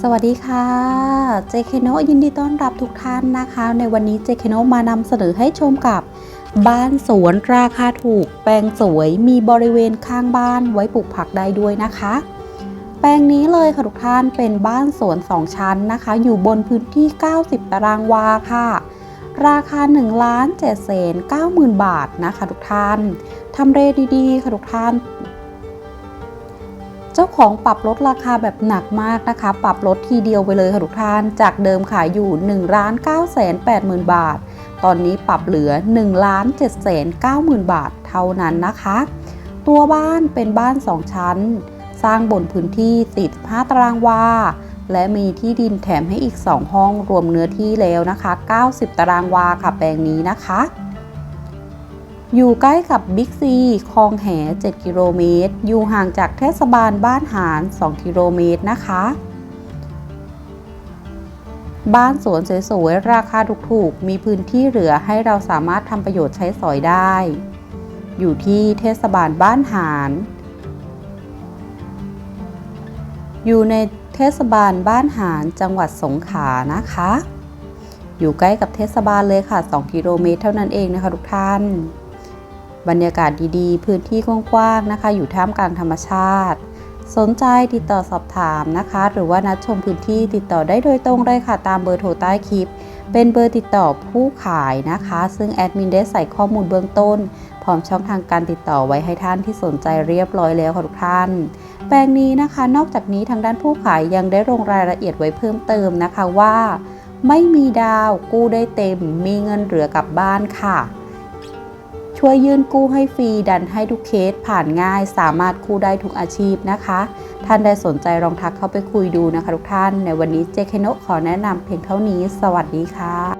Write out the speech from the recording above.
สวัสดีค่ะเจเคโนยินดีต้อนรับทุกท่านนะคะ ในวันนี้เจเคโนมานำเสนอให้ชมกับ บ้านสวนราคาถูก แปลงสวยมีบริเวณข้างบ้านไว้ปลูกผักได้ด้วยนะคะ แปลงนี้เลยค่ะทุกท่านเป็นบ้านสวน 2 ชั้นนะคะ อยู่บนพื้นที่ 90 ตารางวาค่ะ ราคา1ล้าน7 9 0 0 0 0 บาทนะคะทุกท่านทำเลดีๆค่ะทุกท่าน เจ้าของปรับลดราคาแบบหนักมากนะคะ ปรับลดทีเดียวไปเลยค่ะทุกท่าน จากเดิมขายอยู่1ล้าน9แสน8หมื่นบาท ตอนนี้ปรับเหลือ1ล้าน7แสน9หมื่นบาทเท่านั้นนะคะ ตัวบ้านเป็นบ้าน 2 ชั้น สร้างบนพื้นที่45ตารางวาและมีที่ดินแถมให้อีก 2 ห้องรวมเนื้อที่แล้วนะคะ 90 ตารางวาค่ะแปลงนี้นะคะ อยู่ใกล้กับบิ๊กซีคลองแห 7 กิโลเมตร อยู่ห่างจากเทศบาลบ้านหาร 2 กิโลเมตรนะคะ บ้านสวนสวยๆ ราคาถูกๆ มีพื้นที่เหลือให้เราสามารถทำประโยชน์ใช้สอยได้ อยู่ที่เทศบาลบ้านหาร อยู่ในเทศบาลบ้านหารจังหวัดสงขลานะคะ อยู่ใกล้กับเทศบาลเลยค่ะ 2 กิโลเมตรเท่านั้นเองนะคะทุกท่าน บรรยากาศดีๆ พื้นที่กว้างๆนะคะ อยู่ท่ามกลางธรรมชาติ สนใจติดต่อสอบถามนะคะ หรือว่านัดชมพื้นที่ติดต่อได้โดยตรงเลยค่ะตามเบอร์โทรใต้คลิป เป็นเบอร์ติดต่อผู้ขายนะคะ ซึ่งแอดมินได้ใส่ข้อมูลเบื้องต้น พร้อมช่องทางการติดต่อไว้ให้ท่านที่สนใจเรียบร้อยแล้วค่ะทุกท่าน แปลงนี้นะคะ นอกจากนี้ทางด้านผู้ขายยังได้ลงรายละเอียดไว้เพิ่มเติมนะคะว่า ไม่มีดาวกู้ได้เต็ม มีเงินเหลือกลับบ้านค่ะ ช่วยยื่นกู้ให้ฟรีดันให้ทุกเคสผ่านง่าย สามารถกู้ได้ทุกอาชีพนะคะ ท่านใดสนใจลองทักเข้าไปคุยดูนะคะทุกท่าน ในวันนี้เจเคโนขอแนะนำเพียงเท่านี้ สวัสดีค่ะ